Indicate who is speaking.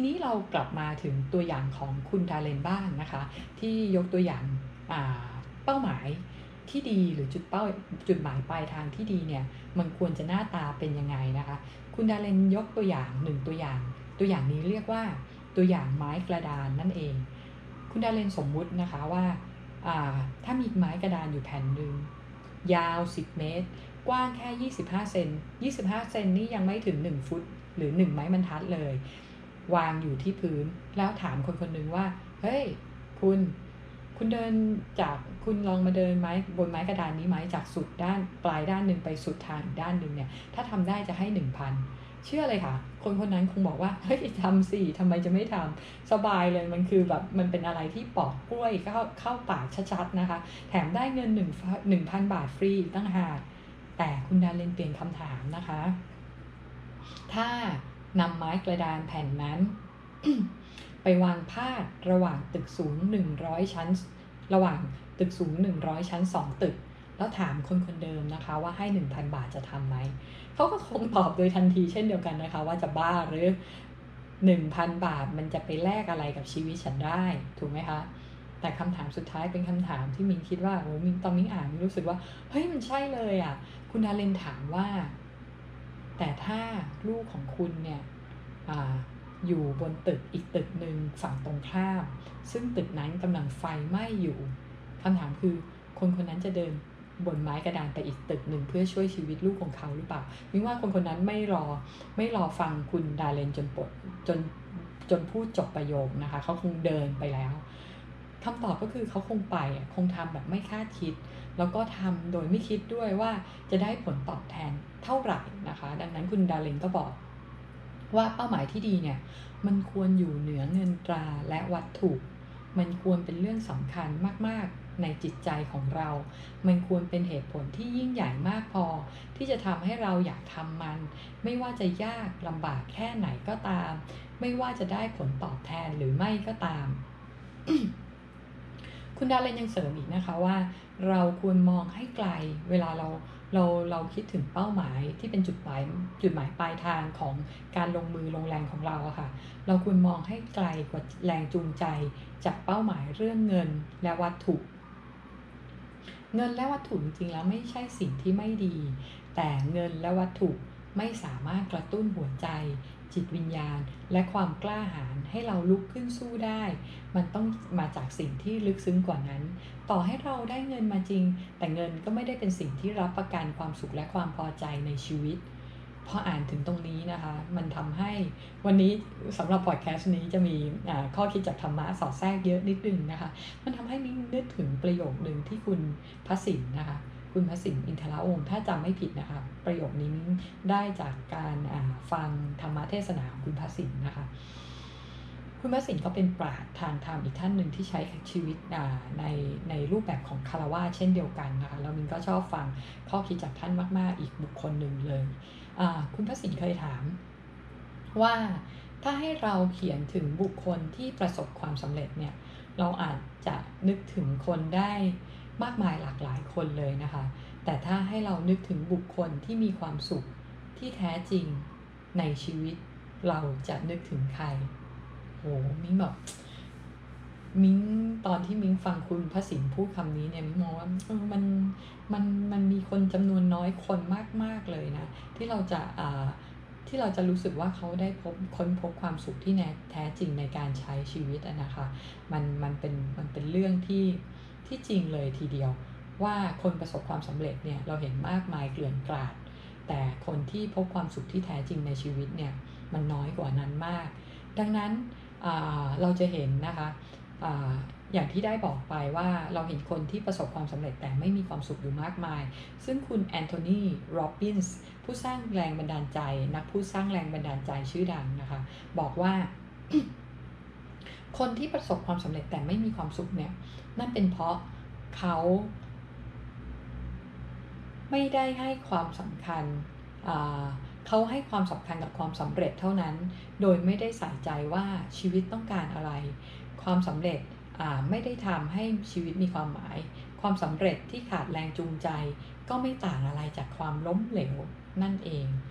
Speaker 1: ทีนี้เรากลับมาถึงตัวอย่างของคุณดาเลนบ้างนะคะ ที่ยกตัวอย่างเป้าหมายที่ดีหรือจุดเป้าจุดหมายปลายทางที่ดีเนี่ยมันควรจะหน้าตาเป็นยังไงนะคะ คุณดาเลนยกตัวอย่างหนึ่งตัวอย่าง ตัวอย่างนี้เรียกว่าตัวอย่างไม้กระดานนั่นเอง คุณดาเลนสมมุตินะคะว่าถ้ามีไม้กระดานอยู่แผ่นหนึ่งยาว 10 เมตร กว้างแค่ 25 เซน25 เซนนี่ยังไม่ถึง 1 ฟุต หรือ 1 ไม้บรรทัดเลย วางอยู่ที่พื้น แล้วถามคนคนหนึ่งว่า เฮ้ย คุณ คุณเดินจากคุณลองมาเดินไม้บนไม้กระดานนี้ไหมจากสุดด้านปลายด้านหนึ่งไปสุดทางด้านหนึ่งเนี่ย ถ้าทำได้จะให้หนึ่งพันเชื่อเลยค่ะ คนคนนั้นคงบอกว่า เฮ้ยทำสิทำไมจะไม่ทำสบายเลยมันคือแบบมันเป็นอะไรที่ปอกกล้วยเข้าเข้าปากชัดๆนะคะ แถมได้เงินหนึ่งหนึ่งพันบาทฟรีตั้งหากแต่คุณดาเลนเปลี่ยนคำถามนะคะ ถ้า นำไม้กระดานแผ่นนั้น ไปวางพาดระหว่างตึกสูงหนึ่งร้อยชั้น ระหว่างตึกสูงหนึ่งร้อยชั้นสองตึก แล้วถามคนคนเดิมนะคะว่าให้หนึ่งพันบาทจะทำไหม เขาก็คงตอบโดยทันทีเช่นเดียวกันนะคะ ว่าจะบ้าหรือหนึ่งพันบาทมันจะไปแลกอะไรกับชีวิตฉันได้ ถูกไหมคะแต่คำถามสุดท้ายเป็นคำถามที่มิงคิดว่าโอ้มิงตอนมิงอ่านมิงรู้สึกว่า เฮ้ย มันใช่เลยอะ คุณดาเลนถามว่า แต่ถ้าลูกของคุณเนี่ยออยู่บนตึกอีกตึกหนึ่งฝั่งตรงข้าม ซึ่งตึกนั้นกำลังไฟไหม้อยู่คำถามคือคนคนนั้นจะเดินบนไม้กระดานไปอีกตึกหนึ่งเพื่อช่วยชีวิตลูกของเขาหรือเปล่ามิว่าคนคนนั้นไม่รอไม่รอฟังคุณดาเลนจนปดจนจนพูดจบประโยคนะคะ เขาคงเดินไปแล้ว คำตอบก็คือเขาคงไปคงทำแบบไม่คาดคิด แล้วก็ทำโดยไม่คิดด้วยว่าจะได้ผลตอบแทนเท่าไหร่นะคะ ดังนั้นคุณดาเลนก็บอกว่าเป้าหมายที่ดีเนี่ยมันควรอยู่เหนือเงินตราและวัตถุ มันควรเป็นเรื่องสำคัญมาก ๆ ในจิตใจของเรา มันควรเป็นเหตุผลที่ยิ่งใหญ่มากพอ ที่จะทำให้เราอยากทำมัน ไม่ว่าจะยากลำบากแค่ไหนก็ตาม ไม่ว่าจะได้ผลตอบแทนหรือไม่ก็ตาม คุณดาเลนยังเสริมอีกนะคะว่า เราควรมองให้ไกลเวลาเราเราเราคิดถึงเป้าหมายที่เป็นจุดหมายจุดหมายปลายทางของการลงมือลงแรงของเราอะค่ะ เราควรมองให้ไกลกว่าแรงจูงใจ จากเป้าหมายเรื่องเงินและวัตถุ เงินและวัตถุจริงๆแล้วไม่ใช่สิ่งที่ไม่ดี แต่เงินและวัตถุไม่สามารถกระตุ้นหัวใจ จิตวิญญาณ และความกล้าหาญให้เราลุกขึ้นสู้ได้ มันต้องมาจากสิ่งที่ลึกซึ้งกว่านั้น ต่อให้เราได้เงินมาจริง แต่เงินก็ไม่ได้เป็นสิ่งที่รับประกันความสุขและความพอใจในชีวิตพออ่านถึงตรงนี้นะคะ มันทำให้วันนี้สำหรับพอดแคสต์นี้จะมีข้อคิดจากธรรมะสอดแทรกเยอะนิดนึงนะคะ มันทำให้มิ้นึกถึงประโยคหนึ่งที่คุณพระสินนะคะ คุณพระสินอินทราองค์ถ้าจำไม่ผิดนะคะ ประโยคนี้มิ้งได้จากการฟังธรรมเทศนาของคุณพระสินนะคะ คุณพระสินก็เป็นปราชญ์ทางธรรมอีกท่านหนึ่งที่ใช้ชีวิตในในรูปแบบของคารวะเช่นเดียวกันนะคะแล้วมินก็ชอบฟังข้อคิดจากท่านมาก ๆ อีกบุคคลหนึ่งเลย คุณพระสินเคยถามว่าถ้าให้เราเขียนถึงบุคคลที่ประสบความสำเร็จเนี่ยเราอาจจะนึกถึงคนได้ มากมายหลากหลายคนเลยนะคะ แต่ถ้าให้เรานึกถึงบุคคลที่มีความสุขที่แท้จริงในชีวิตเราจะนึกถึงใครโหมิ้งแบบมิ้งตอนที่มิ้งฟังคุณพระสินพูดคำนี้เนี่ยมิ้งมองว่าเออมันมันมันมีคนจำนวนน้อยคนมาก ๆ เลยนะ ที่เราจะอ่าที่เราจะรู้สึกว่าเขาได้พบค้นพบความสุขที่แท้จริงในการใช้ชีวิตนะคะ มันมันเป็นมันเป็นเรื่องที่ ที่จริงเลยทีเดียว ว่าคนประสบความสำเร็จเนี่ยเราเห็นมากมายเกลื่อนกลาด แต่คนที่พบความสุขที่แท้จริงในชีวิตเนี่ยมันน้อยกว่านั้นมาก ดังนั้นเราจะเห็นนะคะอย่างที่ได้บอกไปว่าเราเห็นคนที่ประสบความสำเร็จแต่ไม่มีความสุขอยู่มากมาย ซึ่งคุณแอนโทนี โรบินส์ ผู้สร้างแรงบันดาลใจ นักผู้สร้างแรงบันดาลใจชื่อดังนะคะ บอกว่า คนที่ประสบความสำเร็จแต่ไม่มีความสุขเนี่ย นั่นเป็นเพราะเขาไม่ได้ให้ความสำคัญเขาให้ความสำคัญกับความสำเร็จเท่านั้น โดยไม่ได้ใส่ใจว่าชีวิตต้องการอะไร ความสำเร็จไม่ได้ทำให้ชีวิตมีความหมาย ความสำเร็จที่ขาดแรงจูงใจ ก็ไม่ต่างอะไรจากความล้มเหลวนั่นเอง